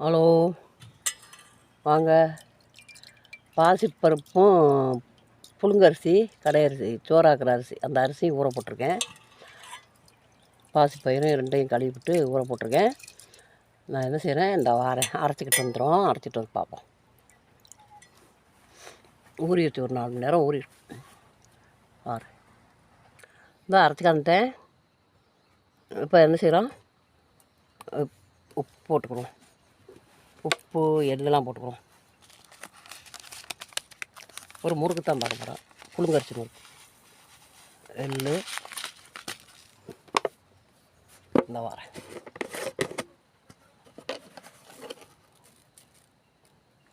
Hello. வாங்க. பாசிப்பருப்பும் புழுங்கரிசி கடை அரிசி சோறாக்குற அரிசி அந்த அரிசியும் ஊற போட்டிருக்கேன். பாசிப்பயிரும் ரெண்டையும் கழுவிட்டு ஊற போட்டிருக்கேன். நான் என்ன செய்கிறேன் இந்த வாரேன் அரைச்சிக்கிட்டு வந்துடும் அரைச்சிட்டு வந்து பார்ப்போம். ஊறிடுச்சு. ஒரு நாலு மணி நேரம் ஊறி வாரேன் இந்த அரைச்சிக்காந்துட்டேன் இப்போ என்ன செய்கிறோம் உப்பு போட்டுக்கிறோம் உப்பு எள்ளெல்லாம் போட்டுக்கிறோம் ஒரு முறுக்கு தான் பார்க்க போகிறோம் புழுங்கரிச்சி முறுக்கு. எள்ளு இந்த வரேன்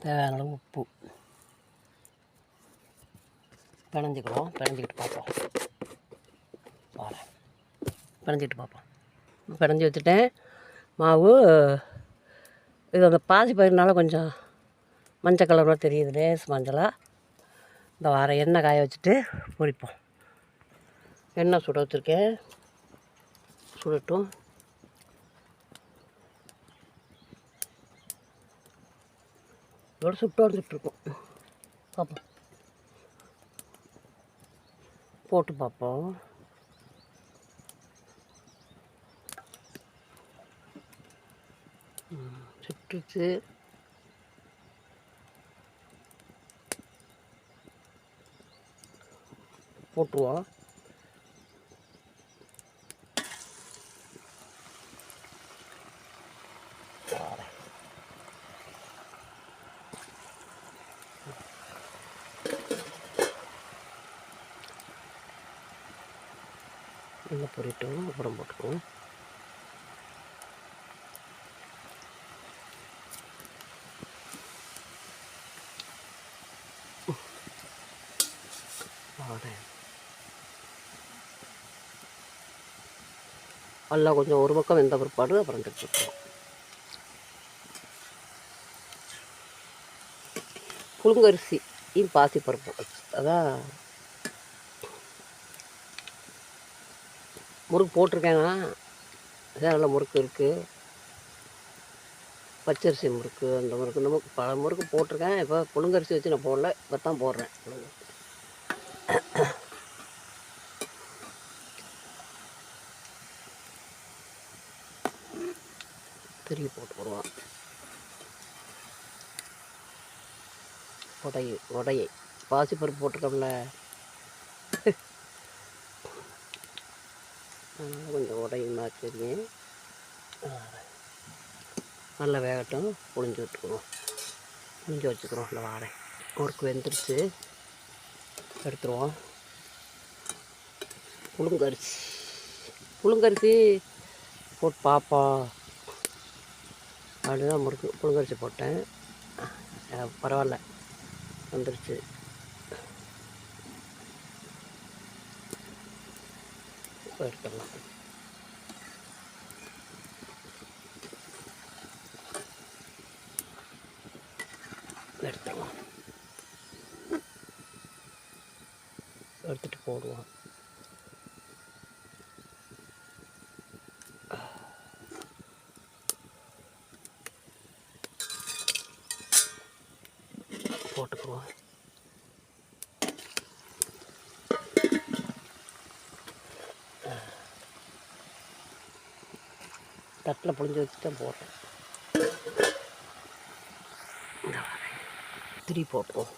தேவையான அளவு உப்பு. பிணைஞ்சிக்கிறோம் பிணைஞ்சிக்கிட்டு பார்ப்போம். வாரேன் பிணைஞ்சிக்கிட்டு பார்ப்போம். பிணைஞ்சி வச்சுட்டேன். மாவு இது அந்த பாசி பயிர்னால கொஞ்சம் மஞ்சள் கலராக தெரியுது லேஸ் மஞ்சளாக இந்த வார எண்ணெய் காய வச்சுட்டு பொரிப்போம். எண்ணெய் சுட வச்சுருக்கேன். சுடட்டும். இதோட சுட்டு வந்துட்டுருக்கோம் பார்ப்போம் போட்டு பார்ப்போம் சுட்டுச்சு. போட்டுருவோம் நல்லா பொறிட்டோம் அப்புறம் போட்டுக்குவோம். வரேன் நல்லா கொஞ்சம் ஒரு பக்கம் வெந்த பிற்பாடு அப்புறம் எடுத்துக்கிறோம் புழுங்கரிசி பாசி பருப்பு. அதான் முறுக்கு போட்டிருக்கேங்க. நல்ல முறுக்கு இருக்குது பச்சரிசி முறுக்கு அந்த முறுக்கு நம்ம பல முறுக்கு போட்டிருக்கேன். இப்போ புழுங்கரிசி வச்சு நான் போடல இப்போ தான் போடுறேன். திருப்பி போட்டு வருவோம் உடையை உடையை. பாசிப்பருப்பு போட்டிருக்கோம்ல. அதனால் கொஞ்சம் உடையும் தெரியும் நல்லா வேகட்டும். புழிஞ்சு விட்டுக்குறோம் புழிஞ்சு வச்சுக்கிறோம் இந்த வாடை. முறுக்கு வெந்துருச்சு. எடுத்துருவோம். புழுங்கரிசி. புழுங்கரிசி போட்டு பார்ப்போம். அப்படிதான் முறுக்கு புழுங்கரிசி போட்டேன். பரவாயில்ல. வந்துருச்சு. எடுத்துடலாம் எடுத்துடலாம் எடுத்துட்டு போடுவோம் போட்டுக்குவோம் தட்டில் புழிஞ்சு வச்சு தான் போடுறேன். இந்த போட்டோம் திரி போட்டுருவோம்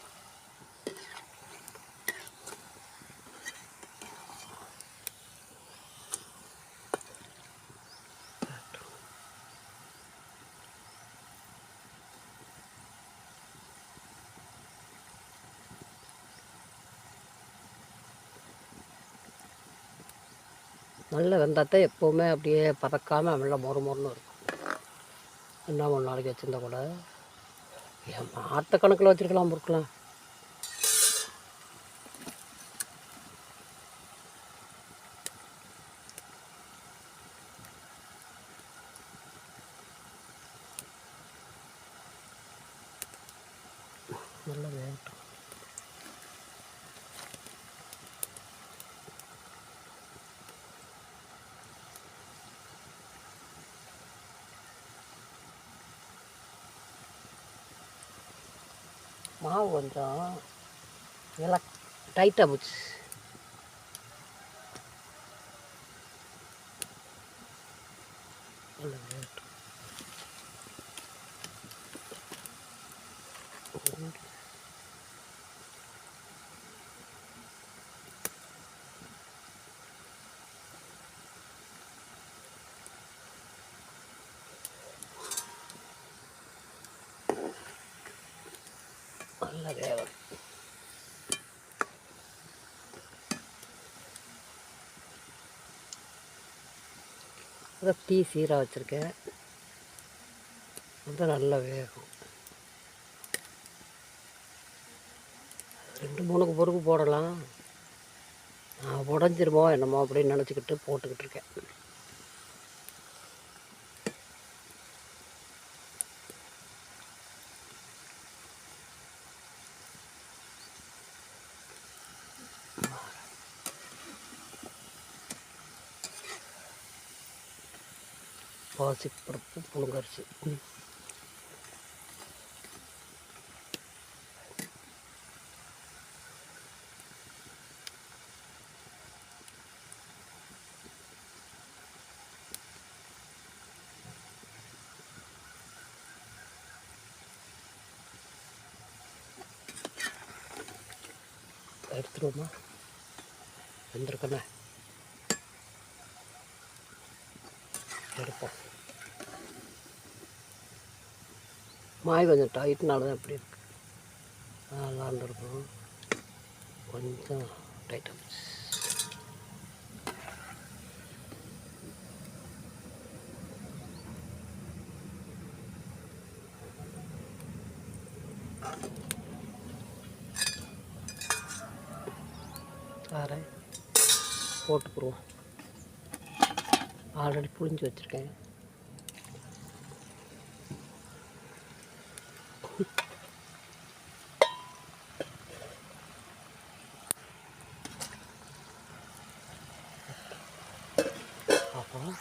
நல்ல வெந்தாத்தான் எப்போவுமே அப்படியே பதக்காமல் நல்லா மொறு மொறுன்னு இருக்கும். என்ன ஒரு நாளைக்கு வச்சுருந்தா கூட? ஏன் மாற்ற கணக்கில் வச்சுருக்கலாம் பொருட்களாம் நல்லா வேகட்டும். மாவு கொஞ்சம் நல்லா டைட்டாக போச்சு. நல்ல வேகட்டும். நல்ல வேகம் அதான் டீ சீராக வச்சுருக்கேன். அது நல்ல வேகம். ரெண்டு மூணுக்கு பொறுப்பு போடலாம். நான் உடஞ்சிருமோ என்னமோ அப்படின்னு நினச்சிக்கிட்டு போட்டுக்கிட்டு இருக்கேன். பாசிப்பருப்பு புழுங்கரிசி ம். எடுத்துருவோமா வெந்திருக்கண்ணே எடுப்போம். மாய் கொஞ்சம் டைட்னால தான் இப்படி இருக்கு. நல்லா இருந்திருக்கும் கொஞ்சம் டைட்டாக போச்சு. போட்டுக்குருவோம். ஆல்ரெடி புழிஞ்சு வச்சுருக்கேன். அப்புறம்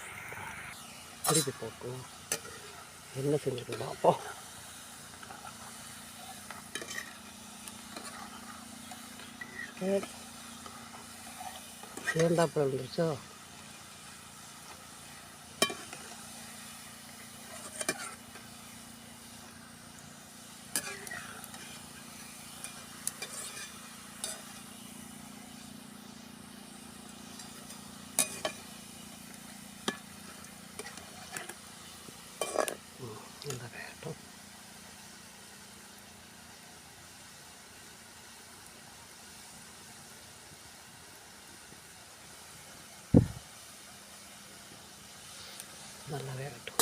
திருப்பி போட்டு என்ன செஞ்சுட்டு பார்ப்போம் சரி. சேர்ந்தாப்புல இருந்துச்சோ ம், இந்த வேட்டும் நல்லா வேகட்டும்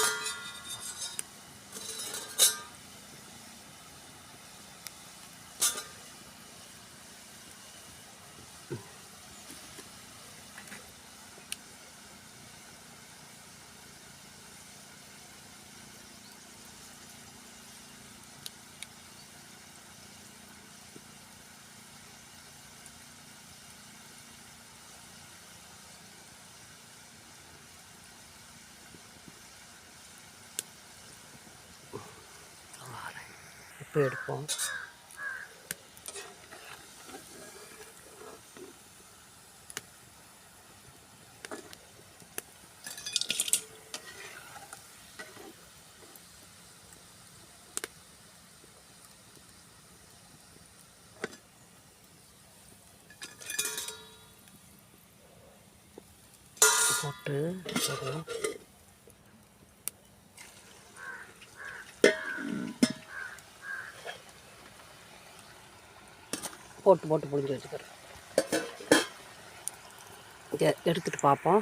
இப்போ எடுப்போம் போட்டு போட்டு போட்டு புழிஞ்சு வச்சுக்கிறேன். எடுத்துகிட்டு பார்ப்போம்